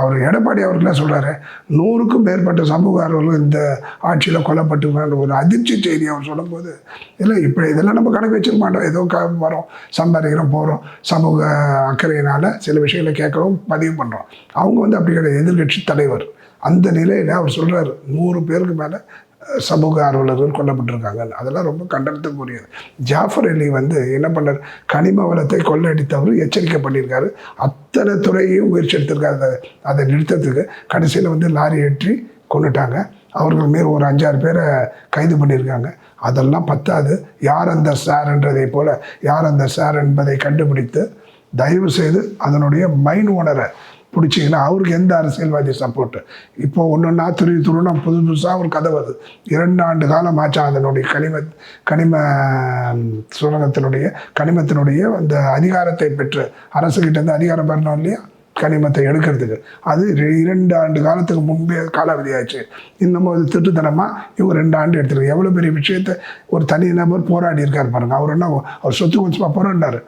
அவர் எடப்பாடி அவர்களே சொல்கிறாரு நூறுக்கும் மேற்பட்ட சமூக ஆர்வலர்கள் இந்த ஆட்சியில் கொல்லப்பட்டு ஒரு அதிர்ச்சி செய்தி அவர் சொல்லும்போது இல்லை இப்படி இதெல்லாம் நம்ம கணக்கு வச்சிருக்க மாட்டோம். ஏதோ க வரோம் சம்பாதிக்கிறோம் போகிறோம் சமூக அக்கறையினால் சில விஷயங்களை கேட்குறோம் பதிவு பண்ணுறோம் அவங்க வந்து அப்படி கிடையாது. எதிர்கட்சி தலைவர். அந்த நிலையில் அவர் சொல்கிறார் நூறு பேருக்கு மேலே சமூக ஆர்வலர்கள் கொல்லப்பட்டிருக்காங்க. அதெல்லாம் ரொம்ப கண்டனத்துக்குரியது. ஜாஃபர் அலி வந்து என்ன பண்ணார்? கனிம வளத்தை கொள்ளையடித்தவர் எச்சரிக்கை பண்ணியிருக்காரு. அத்தனை துறையையும் முயற்சி எடுத்திருக்காரு. அதை அதை நிறுத்தத்துக்கு கடைசியில் வந்து லாரி ஏற்றி கொண்டுட்டாங்க. அவர்கள் மேல் ஒரு அஞ்சாறு பேரை கைது பண்ணியிருக்காங்க. அதெல்லாம் பத்தாது. யார் அந்த சார்ன்றதை போல யார் அந்த சார் என்பதை கண்டுபிடித்து தயவு செய்து அதனுடைய மைன் ஓனரை பிடிச்சிங்கன்னா அவருக்கு எந்த அரசியல்வாதி சப்போர்ட்டு இப்போ ஒன்று ஒன்றா துருவி துருனா புது புதுசாக ஒரு கதை வருது. இரண்டு ஆண்டு காலம் ஆச்சா அதனுடைய கனிம கனிம சுரங்கத்தினுடைய கனிமத்தினுடைய அந்த அதிகாரத்தை பெற்று அரசுகிட்ட இருந்து அதிகாரம் பெறணும் இல்லையா? கனிமத்தை எடுக்கிறதுக்கு. அது ரெ- இரண்டு ஆண்டு காலத்துக்கு முன்பே காலாவதி ஆச்சு இன்னமும் அது திட்டுத்தனமாக இவங்க ரெண்டு ஆண்டு எடுத்துருக்கு எவ்வளோ பெரிய விஷயத்தை ஒரு தனி நபர் போராடி இருக்கார் பாருங்க. அவர் என்ன அவர் சொத்து கொஞ்சமாக போராடினார்.